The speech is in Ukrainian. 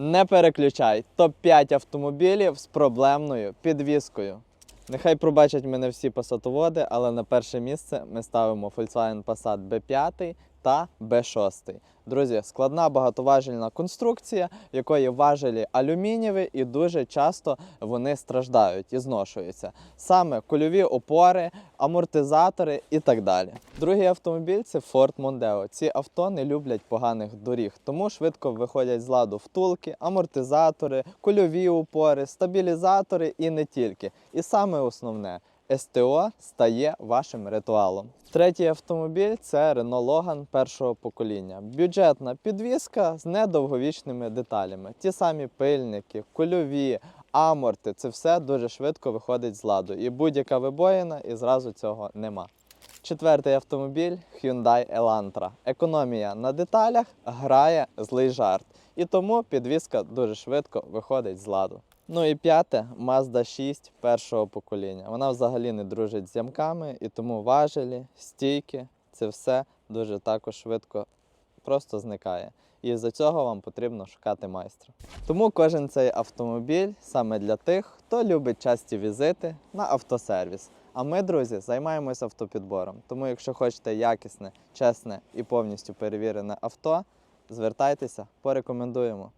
Не переключай топ-5 автомобілів з проблемною підвіскою. Нехай пробачать мене всі пасатоводи, але на перше місце ми ставимо Volkswagen Passat B5 та B6. Друзі, складна багатоважільна конструкція, якої важелі алюмінієві, і дуже часто вони страждають і зношуються. Саме кульові опори, амортизатори і так далі. Другий автомобіль це Ford Mondeo. Ці авто не люблять поганих доріг, тому швидко виходять з ладу втулки, амортизатори, кульові опори, стабілізатори і не тільки. І саме основне. СТО стає вашим ритуалом. Третій автомобіль це Renault Logan першого покоління. Бюджетна підвізка з недовговічними деталями. Ті самі пильники, кульові, аморти це все дуже швидко виходить з ладу. І будь-яка вибоїна, і зразу цього нема. Четвертий автомобіль Hyundai Elantra. Економія на деталях грає злий жарт. І тому підвізка дуже швидко виходить з ладу. Ну і п'яте Mazda 6 першого покоління. Вона взагалі не дружить з ямками, і тому важелі, стійки це все дуже також швидко просто зникає. І з-за цього вам потрібно шукати майстра. Тому кожен цей автомобіль саме для тих, хто любить часті візити на автосервіс. А ми, друзі, займаємося автопідбором. Тому, якщо хочете якісне, чесне і повністю перевірене авто, звертайтеся, порекомендуємо.